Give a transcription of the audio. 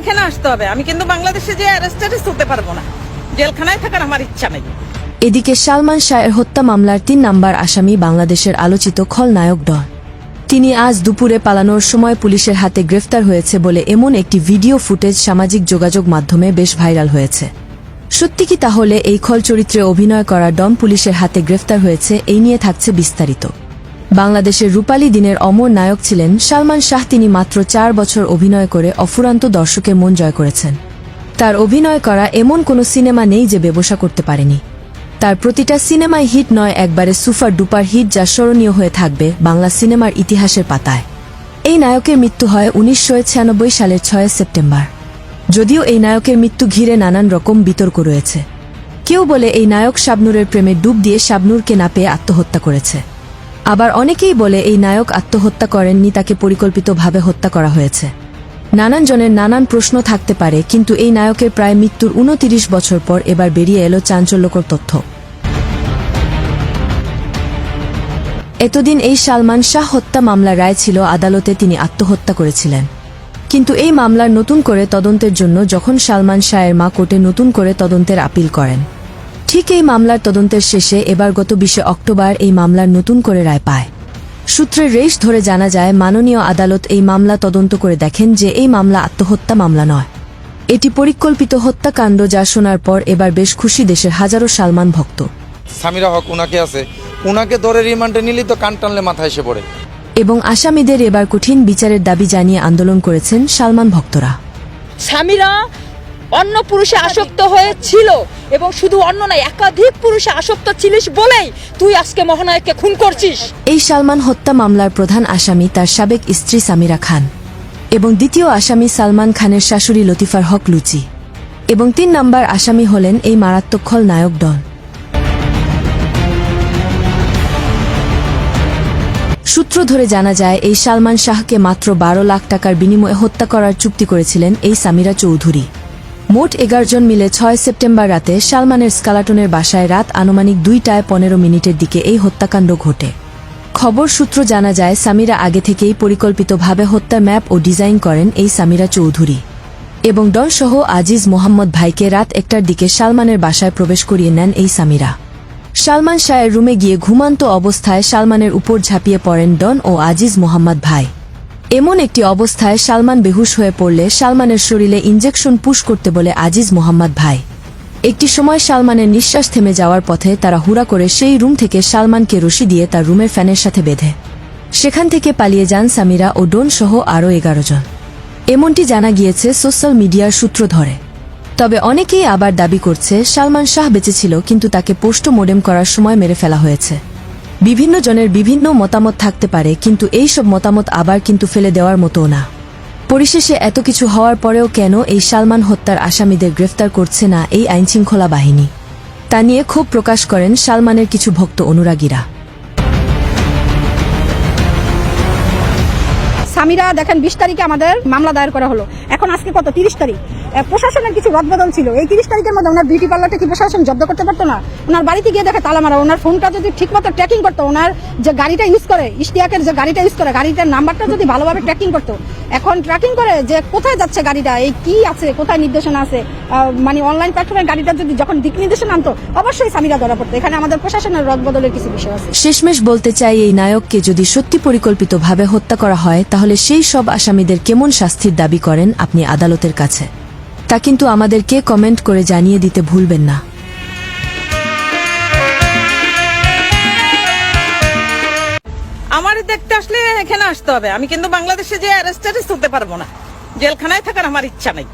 আসতে হবে। আমি কিন্তু বাংলাদেশে যে অ্যারেস্টেড হতে পারব না। জেলখানায় থাকার আমার ইচ্ছা নেই। এদিকে সালমান শাহের হত্যা মামলার তিন নাম্বার আসামি বাংলাদেশের আলোচিত খলনায়ক ডন তিনি আজ দুপুরে পালানোর সময় পুলিশের হাতে গ্রেফতার হয়েছে বলে এমন একটি ভিডিও ফুটেজ সামাজিক যোগাযোগ মাধ্যমে বেশ ভাইরাল হয়েছে। সত্যি কি তাহলে এই খল চরিত্রে অভিনয় করা ডন পুলিশের হাতে গ্রেফতার হয়েছে, এই নিয়ে থাকছে বিস্তারিত। বাংলাদেশের রূপালী দিনের অমর নায়ক ছিলেন সালমান শাহ। তিনি মাত্র চার বছর অভিনয় করে অফুরান্ত দর্শকের মন জয় করেছেন। তার অভিনয় করা এমন কোনো সিনেমা নেই যে ব্যবসা করতে পারেনি। তার প্রতিটা সিনেমায় হিট নয়, একবারে সুপার ডুপার হিট যা স্মরণীয় হয়ে থাকবে বাংলা সিনেমার ইতিহাসের পাতায়। এই নায়কের মৃত্যু হয় উনিশশো ছিয়ানব্বই সালের ছয় সেপ্টেম্বর। যদিও এই নায়কের মৃত্যু ঘিরে নানান রকম বিতর্ক রয়েছে। কেউ বলে এই নায়ক শাবনুরের প্রেমে ডুব দিয়ে শাবনুরকে না পেয়ে আত্মহত্যা করেছে। আবার অনেকেই বলে এই নায়ক আত্মহত্যা করেননি, তাকে পরিকল্পিতভাবে হত্যা করা হয়েছে। নানান জনের নানান প্রশ্ন থাকতে পারে, কিন্তু এই নায়কের প্রায় মৃত্যুর উনতিরিশ বছর পর এবার বেরিয়ে এলো চাঞ্চল্যকর তথ্য। এতদিন এই সালমান শাহ হত্যা মামলা রায় ছিল আদালতে তিনি আত্মহত্যা করেছিলেন। কিন্তু এই মামলার নতুন করে তদন্তের জন্য যখন সালমান শাহের মা কোর্টে নতুন করে তদন্তের আপিল করেন। ঠিক এই মামলার তদন্তের শেষে এবার গত বিশে অক্টোবর এই মামলার নতুন করে রায় পায়। সূত্রের রেশ ধরে জানা যায় মাননীয় আদালত এই মামলা তদন্ত করে দেখেন যে এই মামলা আত্মহত্যা মামলা নয়। এটি পরিকল্পিত হত্যাকাণ্ড যা শোনার পর এবার বেশ খুশি দেশের হাজারো সালমান ভক্ত। সামিরা হক উনাকে আছে। উনাকে ধরে রিমান্ডে নিলেই তো কান টানলে মাথায় এসে পড়ে। এবং আসামিদের এবার কঠিন বিচারের দাবি জানিয়ে আন্দোলন করেছেন সালমান ভক্তরা। স্বামীরা অন্য পুরুষে আসক্ত হয়েছিল এবং শুধু অন্য নয়, একাধিক পুরুষে আসক্ত ছিলিস বলেই তুই আজকে মহানায়ককে খুন করছিস। এই সালমান হত্যা মামলার প্রধান আসামি তার সাবেক স্ত্রী সামিরা খান এবং দ্বিতীয় আসামি সালমান খানের শাশুড়ি লতিফার হক লুচি এবং তিন নম্বর আসামি হলেন এই মারাত্মক খল নায়ক ডন। সূত্র ধরে জানা যায়, এই সালমান শাহকে মাত্র বারো লাখ টাকার বিনিময়ে হত্যা করার চুক্তি করেছিলেন এই সামিরা চৌধুরী। মোট এগারো জন মিলে ছয় সেপ্টেম্বর রাতে সালমানের স্কালাটনের বাসায় রাত আনুমানিক দুইটায় পনেরো মিনিটের দিকে এই হত্যাকাণ্ড ঘটে। খবর সূত্র জানা যায়, সামিরা আগে থেকেই পরিকল্পিতভাবে হত্যার ম্যাপ ও ডিজাইন করেন এই সামিরা চৌধুরী এবং ডন সহ আজিজ মোহাম্মদ ভাইকে রাত একটার দিকে সালমানের বাসায় প্রবেশ করিয়ে নেন এই সামিরা। সালমান শাহের রুমে গিয়ে ঘুমান্ত অবস্থায় সালমানের উপর ঝাঁপিয়ে পড়েন ডন ও আজিজ মোহাম্মদ ভাই। এমন একটি অবস্থায় সালমান বেহুশ হয়ে পড়লে সালমানের শরীরে ইঞ্জেকশন পুশ করতে বলে আজিজ মোহাম্মদ ভাই। একটি সময় সালমানের নিঃশ্বাস থেমে যাওয়ার পথে তারা হুড়া করে সেই রুম থেকে সালমানকে রশি দিয়ে তার রুমের ফ্যানের সাথে বেঁধে। সেখান থেকে পালিয়ে যান সামিরা ও ডোন সহ আরও এগারো জন। এমনটি জানা গিয়েছে সোশ্যাল মিডিয়ার সূত্র ধরে। তবে অনেকেই আবার দাবি করছে, সালমান শাহ বেঁচেছিল কিন্তু তাকে পোস্ট মোডেম করার সময় মেরে ফেলা হয়েছে। বিভিন্ন জনের বিভিন্ন মতামত থাকতে পারে, কিন্তু এই সব মতামত আবার কিন্তু ফেলে দেওয়ার মতো না। পরিশেষে এত কিছু হওয়ার পরেও কেন এই সালমান হত্যার আসামিদের গ্রেফতার করছে না এই আইনশৃঙ্খলা বাহিনী? তা নিয়ে ক্ষোভ প্রকাশ করেন সালমানের কিছু ভক্ত অনুরাগীরা। স্বামীরা, দেখেন, বিশ তারিখে আমাদের মামলা দায়ের করা হলো। এখন আজকে কত? তিরিশ তারিখ। প্রশাসনের কিছু রদবদল ছিল। এই তিরিশ তারিখের মধ্যে ওনার বিউটি পার্লারটা কি প্রশাসন জব্দ করতে পারতো না? ওনার বাড়িতে গিয়ে দেখে তালা মারা। ওনার ফোনটা যদি ঠিকমতো ট্র্যাকিং করতো, ওনার যে গাড়িটা ইউজ করে, ইশতিয়াকের যে গাড়িটা ইউজ করে, গাড়িটার নাম্বারটা যদি ভালোভাবে ট্র্যাকিং করতো, এখন ট্র্যাকিং করে যে কোথায় যাচ্ছে গাড়িটা, এই কি আছে, কোথায় নির্দেশনা আছে মানে অনলাইন প্ল্যাটফর্মে গাড়িটা যদি যখন দিক নির্দেশনা আনতো, অবশ্যই স্বামীরা ধরা পড়তো। এখানে আমাদের প্রশাসনের রদবদলের কিছু বিষয় আছে। শেষমেশ বলতে চাই, এই নায়ককে যদি সত্যি পরিকল্পিতভাবে হত্যা করা হয়, তাহলে সেই সব আসামিদের কেমন শাস্তির দাবি করেন আপনি আদালতের কাছে? তা কিন্তু আমাদেরকে কমেন্ট করে জানিয়ে দিতে ভুলবেন না। আমার দেখতে আসলে এখানে আসতে হবে। আমি কিন্তু বাংলাদেশে যে অ্যারেস্ট হতে পারব না। জেলখানায় থাকার আমার ইচ্ছা নেই।